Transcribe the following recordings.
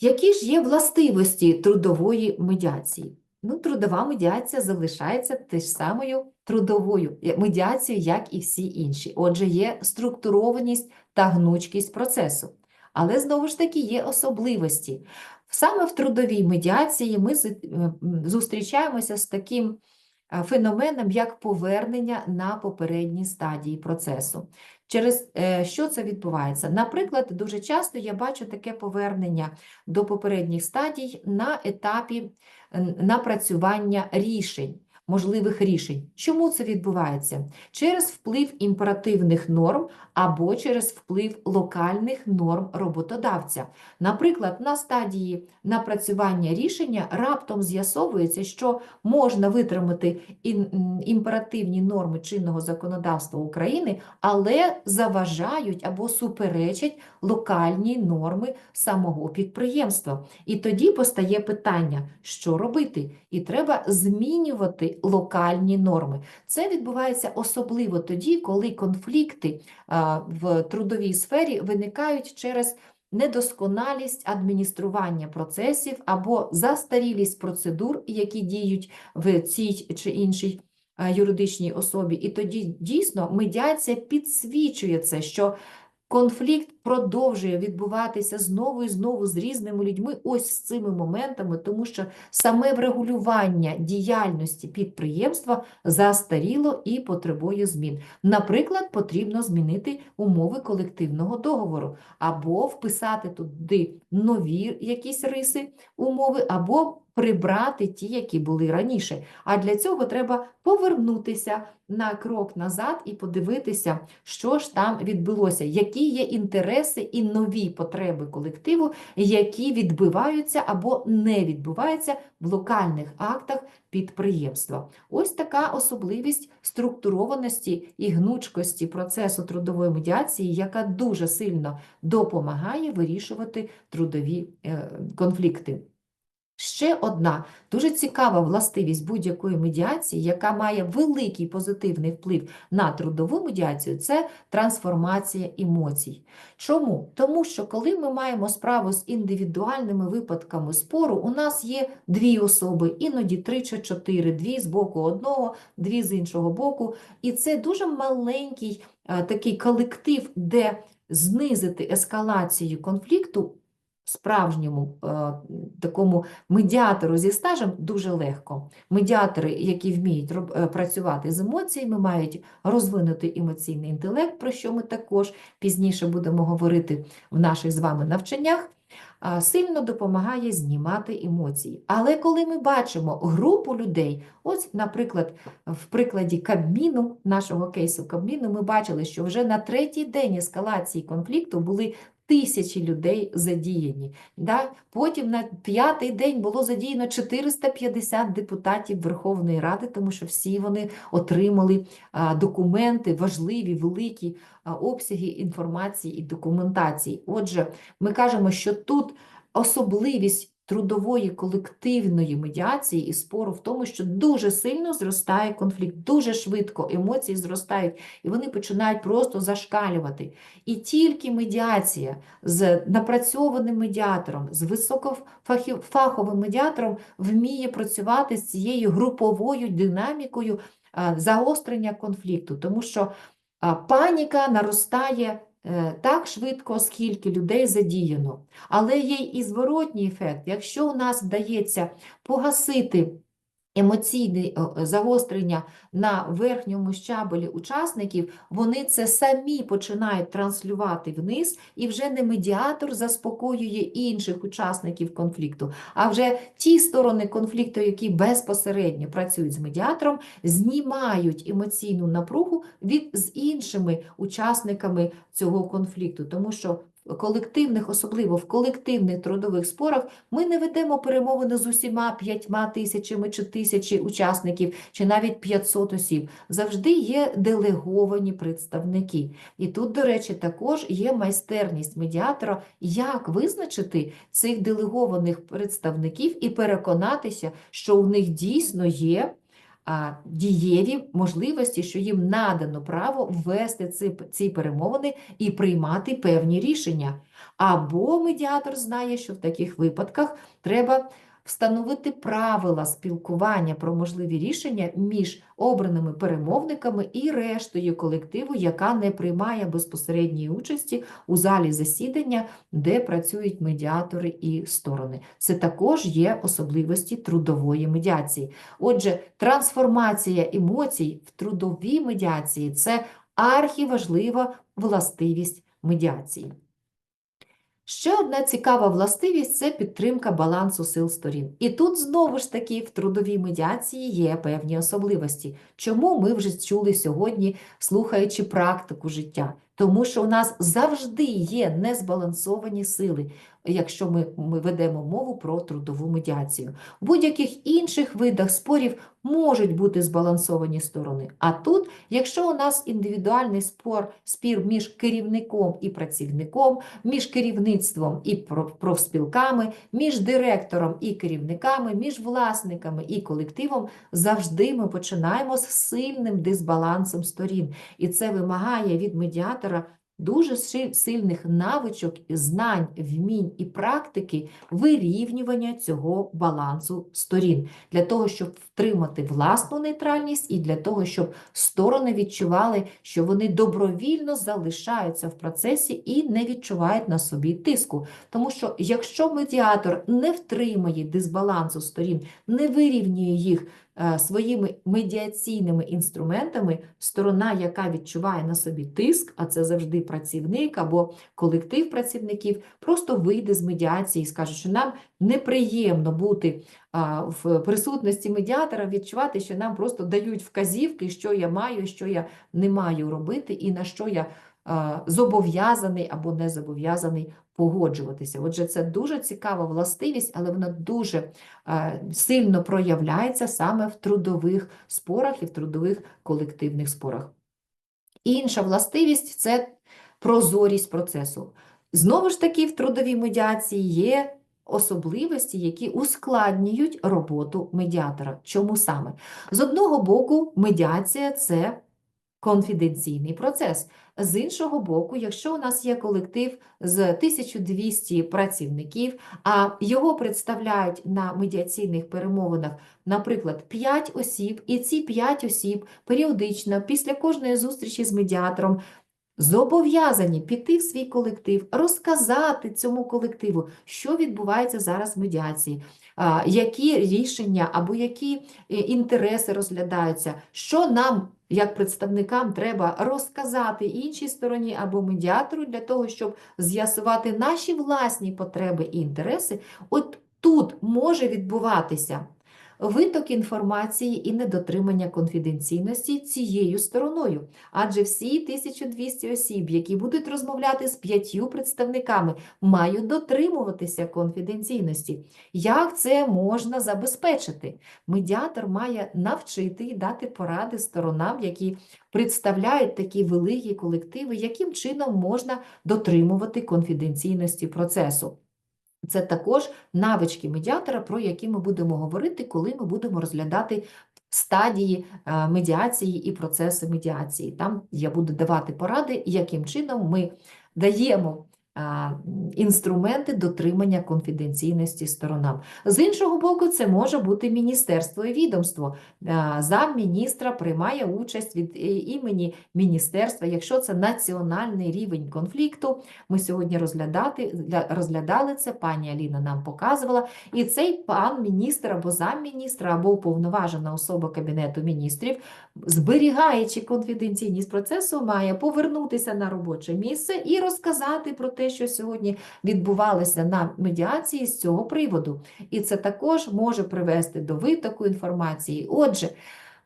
Які ж є властивості трудової медіації? Ну, трудова медіація залишається теж самою трудовою е, медіацією, як і всі інші. Отже, є структурованість та гнучкість процесу. Але знову ж таки є особливості. Саме в трудовій медіації ми е, зустрічаємося з таким феноменом, як повернення на попередні стадії процесу. Через е, що це відбувається? Наприклад, дуже часто я бачу таке повернення до попередніх стадій на етапі е, напрацювання рішень, можливих рішень. Чому це відбувається? Через вплив імперативних норм або через вплив локальних норм роботодавця. Наприклад, на стадії напрацювання рішення раптом з'ясовується, що можна витримати імперативні норми чинного законодавства України, але заважають або суперечать локальні норми самого підприємства. І тоді постає питання, що робити? І треба змінювати локальні норми. Це відбувається особливо тоді, коли конфлікти в трудовій сфері виникають через недосконалість адміністрування процесів або застарілість процедур, які діють в цій чи іншій юридичній особі. І тоді дійсно медіація підсвічує це, що конфлікт продовжує відбуватися знову і знову з різними людьми, ось з цими моментами, тому що саме врегулювання діяльності підприємства застаріло і потребує змін. Наприклад, потрібно змінити умови колективного договору, або вписати туди нові якісь риси умови, або прибрати ті, які були раніше. А для цього треба повернутися на крок назад і подивитися, що ж там відбулося, які є інтереси і нові потреби колективу, які відбиваються або не відбуваються в локальних актах підприємства. Ось така особливість структурованості і гнучкості процесу трудової медіації, яка дуже сильно допомагає вирішувати трудові е, конфлікти. Ще одна дуже цікава властивість будь-якої медіації, яка має великий позитивний вплив на трудову медіацію, це трансформація емоцій. Чому? Тому що коли ми маємо справу з індивідуальними випадками спору, у нас є дві особи, іноді три чи чотири, дві з боку одного, дві з іншого боку. І це дуже маленький е, такий колектив, де знизити ескалацію конфлікту справжньому е, такому медіатору зі стажем дуже легко. Медіатори, які вміють е, працювати з емоціями, мають розвинути емоційний інтелект, про що ми також пізніше будемо говорити в наших з вами навчаннях. Сильно допомагає знімати емоції. Але коли ми бачимо групу людей, ось, наприклад, в прикладі Кабміну, нашого кейсу Кабміну, ми бачили, що вже на третій день ескалації конфлікту були тисячі людей задіяні. Да? Потім на п'ятий день було задіяно 450 депутатів Верховної Ради, тому що всі вони отримали документи, важливі, великі обсяги інформації і документації. Отже, ми кажемо, що тут особливість трудової колективної медіації і спору в тому, що дуже сильно зростає конфлікт, дуже швидко емоції зростають, і вони починають просто зашкалювати. І тільки медіація з напрацьованим медіатором, з високофаховим медіатором вміє працювати з цією груповою динамікою а, загострення конфлікту, тому що паніка наростає е, так швидко, скільки людей задіяно. Але є і зворотній ефект. Якщо у нас вдається погасити емоційне е, загострення на верхньому щабелі учасників, вони це самі починають транслювати вниз, і вже не медіатор заспокоює інших учасників конфлікту, а вже ті сторони конфлікту, які безпосередньо працюють з медіатором, знімають емоційну напругу від з іншими учасниками цього конфлікту, тому що колективних, особливо в колективних трудових спорах, ми не ведемо перемовини з усіма п'ятьма тисячами чи тисячі учасників, чи навіть 500 осіб. Завжди є делеговані представники. І тут, до речі, також є майстерність медіатора, як визначити цих делегованих представників і переконатися, що у них дійсно є дієві можливості, що їм надано право ввести ці, ці перемовини і приймати певні рішення. Або медіатор знає, що в таких випадках треба встановити правила спілкування про можливі рішення між обраними перемовниками і рештою колективу, яка не приймає безпосередньої участі у залі засідання, де працюють медіатори і сторони. Це також є особливості трудової медіації. Отже, трансформація емоцій в трудовій медіації це архіважлива властивість медіації. Ще одна цікава властивість це підтримка балансу сил сторін. І тут знову ж таки в трудовій медіації є певні особливості. Чому ми вже чули сьогодні, слухаючи практику життя? Тому що у нас завжди є незбалансовані сили, якщо ми, ми ведемо мову про трудову медіацію. В будь-яких інших видах спорів можуть бути збалансовані сторони. А тут, якщо у нас індивідуальний спор, спір між керівником і працівником, між керівництвом і профспілками, між директором і керівниками, між власниками і колективом, завжди ми починаємо з сильним дисбалансом сторін. І це вимагає від медіатора дуже сильних навичок, знань, вмінь і практики вирівнювання цього балансу сторін для того, щоб втримати власну нейтральність і для того, щоб сторони відчували, що вони добровільно залишаються в процесі і не відчувають на собі тиску. Тому що якщо медіатор не втримає дисбалансу сторін, не вирівнює їх своїми медіаційними інструментами, сторона, яка відчуває на собі тиск, а це завжди працівник або колектив працівників, просто вийде з медіації і скаже, що нам неприємно бути в присутності медіатора, відчувати, що нам просто дають вказівки, що я маю, що я не маю робити, і на що я зобов'язаний або не зобов'язаний погоджуватися. Отже, це дуже цікава властивість, але вона дуже е, сильно проявляється саме в трудових спорах і в трудових колективних спорах. Інша властивість це прозорість процесу. Знову ж таки, в трудовій медіації є особливості, які ускладнюють роботу медіатора. Чому саме? З одного боку, медіація це конфіденційний процес. З іншого боку, якщо у нас є колектив з 1200 працівників, а його представляють на медіаційних перемовинах, наприклад, 5 осіб, і ці 5 осіб періодично після кожної зустрічі з медіатором зобов'язані піти в свій колектив, розказати цьому колективу, що відбувається зараз в медіації, які рішення або які е, інтереси розглядаються, що нам, як представникам, треба розказати іншій стороні або медіатору для того, щоб з'ясувати наші власні потреби і інтереси. От тут може відбуватися виток інформації і недотримання конфіденційності цією стороною. Адже всі 1200 осіб, які будуть розмовляти з п'ятью представниками, мають дотримуватися конфіденційності. Як це можна забезпечити? Медіатор має навчити і дати поради сторонам, які представляють такі великі колективи, яким чином можна дотримувати конфіденційності процесу. Це також навички медіатора, про які ми будемо говорити, коли ми будемо розглядати стадії е, медіації і процеси медіації. Там я буду давати поради, яким чином ми даємо інструменти дотримання конфіденційності сторонам. З іншого боку, це може бути міністерство і відомство. Замміністра приймає участь від е, імені міністерства, якщо це національний рівень конфлікту. Ми сьогодні розглядати, розглядали це, пані Аліна нам показувала. І цей пан міністр або замміністра, або уповноважена особа Кабінету міністрів, зберігаючи конфіденційність процесу, має повернутися на робоче місце і розказати про те, що сьогодні відбувалося на медіації з цього приводу. І це також може привести до витоку інформації. Отже,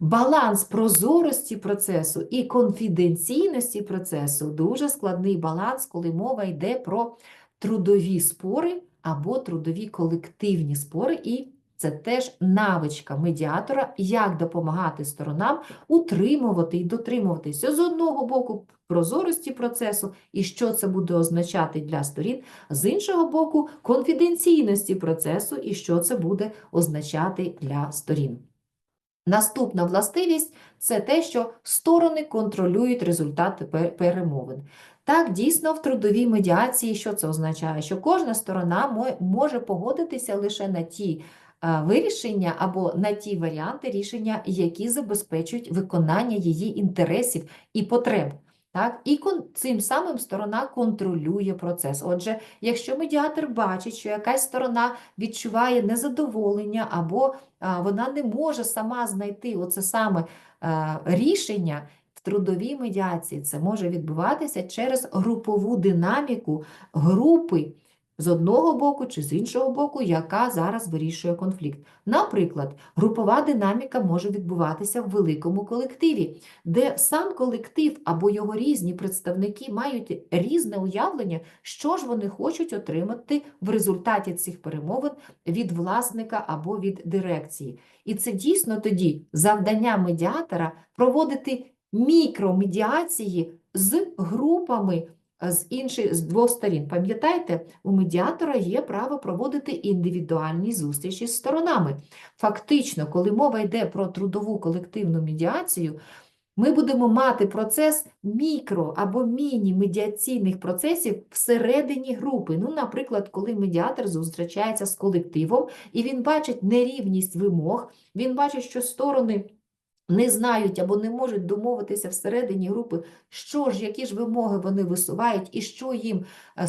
баланс прозорості процесу і конфіденційності процесу дуже складний баланс, коли мова йде про трудові спори або трудові колективні спори. І це теж навичка медіатора, як допомагати сторонам утримувати і дотримуватися з одного боку прозорості процесу і що це буде означати для сторін, з іншого боку, конфіденційності процесу і що це буде означати для сторін. Наступна властивість це те, що сторони контролюють результати перемовин. Так, дійсно, в трудовій медіації що це означає? Що кожна сторона може погодитися лише на ті вирішення або на ті варіанти рішення, які забезпечують виконання її інтересів і потреб. Так? І цим самим сторона контролює процес. Отже, якщо медіатор бачить, що якась сторона відчуває незадоволення або а, вона не може сама знайти оце саме а, рішення в трудовій медіації. Це може відбуватися через групову динаміку групи з одного боку чи з іншого боку, яка зараз вирішує конфлікт. Наприклад, групова динаміка може відбуватися в великому колективі, де сам колектив або його різні представники мають різне уявлення, що ж вони хочуть отримати в результаті цих перемовин від власника або від дирекції. І це дійсно тоді завдання медіатора проводити мікромедіації з групами з інших з двох сторін. Пам'ятаєте, у медіатора є право проводити індивідуальні зустрічі з сторонами. Фактично, коли мова йде про трудову колективну медіацію, ми будемо мати процес мікро або міні-медіаційних процесів всередині групи. Ну, наприклад, коли медіатор зустрічається з колективом, і він бачить нерівність вимог, він бачить, що сторони не знають або не можуть домовитися всередині групи, що ж, які ж вимоги вони висувають, і що їм е,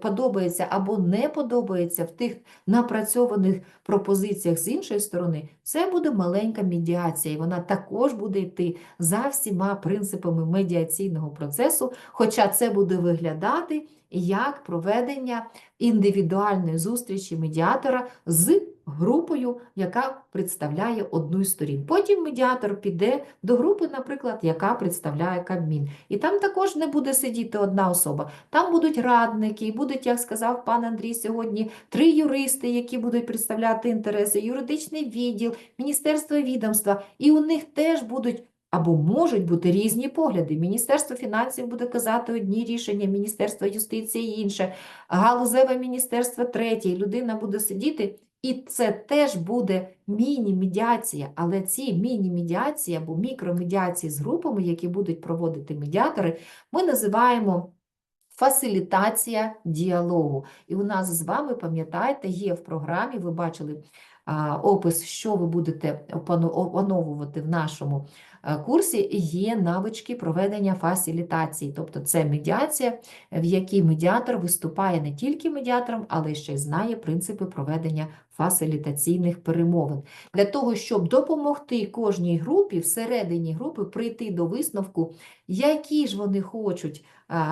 подобається або не подобається в тих напрацьованих пропозиціях з іншої сторони, це буде маленька медіація, і вона також буде йти за всіма принципами медіаційного процесу, хоча це буде виглядати як проведення індивідуальної зустрічі медіатора з групою, яка представляє одну із сторін. Потім медіатор піде до групи, наприклад, яка представляє Кабмін. І там також не буде сидіти одна особа. Там будуть радники, і будуть, як сказав пан Андрій сьогодні, три юристи, які будуть представляти інтереси, юридичний відділ, міністерство відомства. І у них теж будуть або можуть бути різні погляди. Міністерство фінансів буде казати одні рішення, Міністерство юстиції інше, галузеве міністерство третє. Людина буде сидіти, і це теж буде міні-медіація. Але ці міні-медіації або мікромедіації з групами, які будуть проводити медіатори, ми називаємо. Фасилітація діалогу. І у нас з вами, пам'ятаєте, є в програмі, ви бачили опис, що ви будете опановувати в нашому е, курсі, є навички проведення фасилітації. Тобто це медіація, в якій медіатор виступає не тільки медіатором, але ще й знає принципи проведення фасилітаційних перемовин. Для того, щоб допомогти кожній групі, всередині групи прийти до висновку, які ж вони хочуть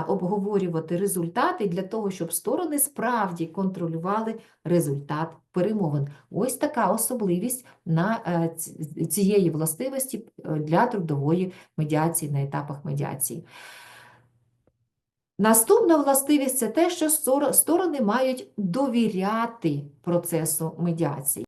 обговорювати результати для того, щоб сторони справді контролювали результат перемовин. Ось така особливість на е, цієї властивості е, для трудової медіації на етапах медіації. Наступна властивість це те, що сторони мають довіряти процесу медіації.